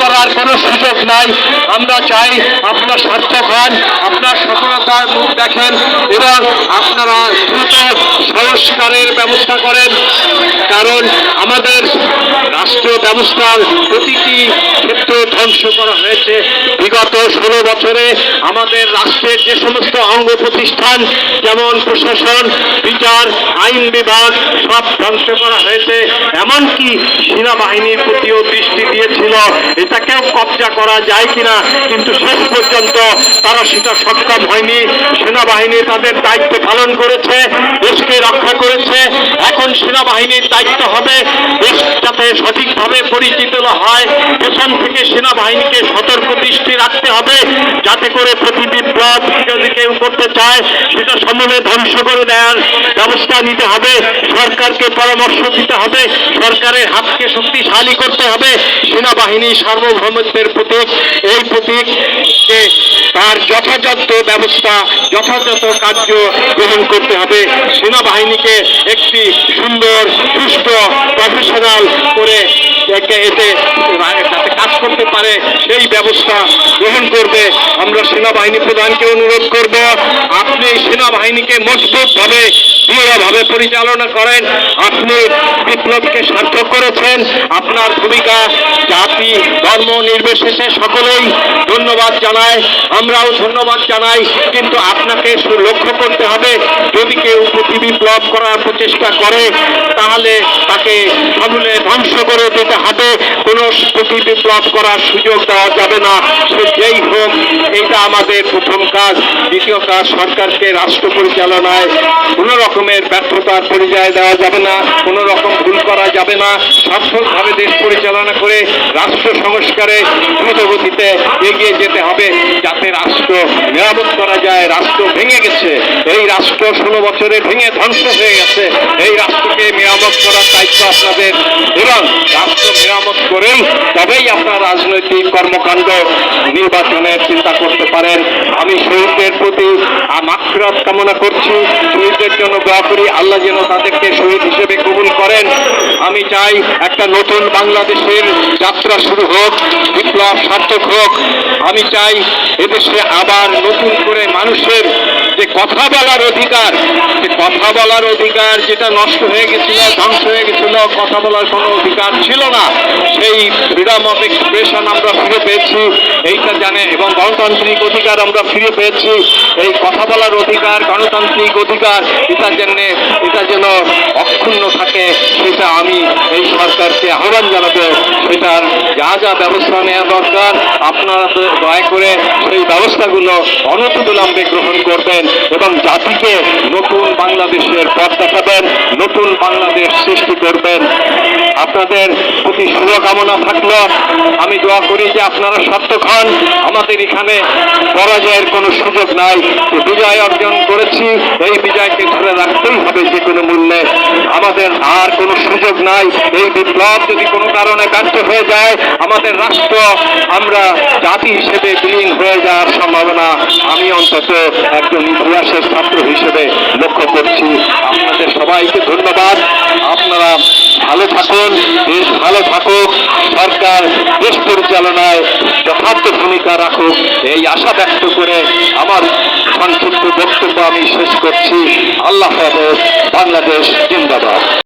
করার কোনো সুযোগ নাই। আমরা চাই আপনার সার্থক হন আপনার সফলতার মুখ দেখেন এবং আপনারা দ্রুত সংস্কারের ব্যবস্থা করেন। কারণ আমাদের রাষ্ট্র ব্যবস্থার প্রতিটি ক্ষেত্র ধ্বংস করা হয়েছে। বিগত ষোলো বছরে আমাদের রাষ্ট্রের যে সমস্ত অঙ্গ প্রতিষ্ঠান, যেমন প্রশাসন, বিচার, আইন বিভাগ, সব ধ্বংস করা হয়েছে। এমনকি সেনাবাহিনীর প্রতিও দৃষ্টি দিয়েছিল, এটাকেও কবজা করা যায় কিনা, কিন্তু শেষ পর্যন্ত তারা সেটা সক্ষম হয়নি। সেনাবাহিনী তাদের দায়িত্ব পালন করেছে, দেশকে রক্ষা করেছে এখন সেনাবাহিনীর দায়িত্ব হবে যাতে সঠিকভাবে পরিচিত হয় পেছন থেকে সেনাবাহিনীকে সতর্ক দৃষ্টি রাখতে হবে, যাতে করে প্রতি বিপ্লব যদি কেউ করতে চায়, সেটা সমূলে ধ্বংস করে দেওয়ার ব্যবস্থা নিতে হবে, সরকারকে পরামর্শ দিতে হবে, সরকারের হাতকে শক্তিশালী করতে হবে, সেনাবাহিনী সার্বভৌমত্বের প্রতীক, এই প্রতীককে তার যথাযথ ব্যবস্থা, যথাযথ কার্য গ্রহণ করতে হবে, সেনাবাহিনীকে একটি সুন্দর সুস্থ প্রফেশনাল করে একে এতে যাতে কাজ করতে পারে, সেই ব্যবস্থা গ্রহণ করবে। আমরা সেনাবাহিনী প্রধানকে অনুরোধ করব, আপনি সেনাবাহিনীকে মজবুতভাবে, দৃঢ়ভাবে পরিচালনা করেন। আপনি বিপ্লবকে সার্থক করেছেন। আপনার ভূমিকা জাতি, ধর্ম, নির্বিশেষে সকলেই ধন্যবাদ জানায়। আমরাও ধন্যবাদ জানাই। কিন্তু আপনাকে লক্ষ্য করতে হবে, যদি কেউ প্রতি বিপ্লব করার প্রচেষ্টা করে, তাহলে তাকে সমূলে ধ্বংস করে দিতে হবে। কোনো প্রতি বিপ্লব করার সুযোগ দেওয়া যাবে না। সে যেই হোক এটা আমাদের প্রথম কাজ। দ্বিতীয় কাজ, সরকারকে রাষ্ট্র পরিচালনায় কোনো রকমের ব্যর্থতার পরিচয় দেওয়া যাবে না, কোনো রকম ভুল করা যাবে না। সফলভাবে দেশ পরিচালনা করে রাষ্ট্র সংস্কারে দ্রুতগতিতে এগিয়ে যেতে হবে, যাতে রাষ্ট্র মেরামত করা যায়, রাষ্ট্র ভেঙে গেছে। এই রাষ্ট্র ষোলো বছরে ভেঙে ধ্বংস হয়ে গেছে। এই রাষ্ট্রকে মেরামত করার দায়িত্ব আপনাদের। এবং রাষ্ট্র মেরামত করেই তবেই আপনার রাজনৈতিক কর্মকাণ্ড নির্বাচনের চিন্তা করতে পারেন। আমি শহীদদের প্রতি মাকরাত কামনা করছি। শহীদদের জন্য দোয়া করি। আল্লাহ যেন তাদেরকে শহীদ হিসেবে কবুল করেন। আমি চাই একটা নতুন বাংলাদেশের যাত্রা শুরু হোক, বিপ্লব সার্থক হোক। আমি চাই এদেশে আবার নতুন করে মানুষের কথা বলার অধিকার কথা বলার অধিকার যেটা নষ্ট হয়ে গেছিল, ধ্বংস হয়ে গেছিল, কথা বলার কোনো অধিকার ছিল না। সেই ফ্রিডম অফ এক্সপ্রেশন আমরা ফিরে পেয়েছি, এইটা জানে এবং গণতান্ত্রিক অধিকার আমরা ফিরে পেয়েছি। এই কথা বলার অধিকার, গণতান্ত্রিক অধিকার, এটা যেন এটা যেন অক্ষুণ্ণ থাকে, সেটা আমি এই সরকারকে আহ্বান জানাব সেটার যা যা ব্যবস্থা নেওয়া দরকার, আপনারা দয়া করে সেই ব্যবস্থাগুলো অনতিবিলম্বে গ্রহণ করবেন এবং জাতিকে নতুন বাংলাদেশের পথ দেখাবেন নতুন বাংলাদেশ সৃষ্টি করবেন। আপনাদের প্রতি শুভকামনা থাকল। আমি দোয়া করি যে আপনারা সার্থক হন। আমাদের এখানে পরাজয়ের কোনো সুযোগ নাই। বিজয় অর্জন করেছি। এই বিজয়কে ধরে রাখতেই হবে যে কোনো মূল্যে। আমাদের আর কোনো সুযোগ নাই। এই বিপ্লব যদি কোনো কারণে ব্যর্থ হয়ে যায়, আমাদের রাষ্ট্র আমরা জাতি হিসেবে বিলীন হয়ে যাওয়ার সম্ভাবনা অন্তত একজন ইতিহাসের ছাত্র হিসেবে লক্ষ্য করছি। আপনাদের সবাইকে ধন্যবাদ। আপনারা ভালো থাকুন, দেশ ভালো থাকুক, সরকার দেশ পরিচালনায় যথার্থ ভূমিকা রাখুক। এই আশা ব্যক্ত করে আমার সংক্ষিপ্ত বক্তব্য আমি শেষ করছি। আল্লাহ হাফেজ, বাংলাদেশ জিন্দাবাদ।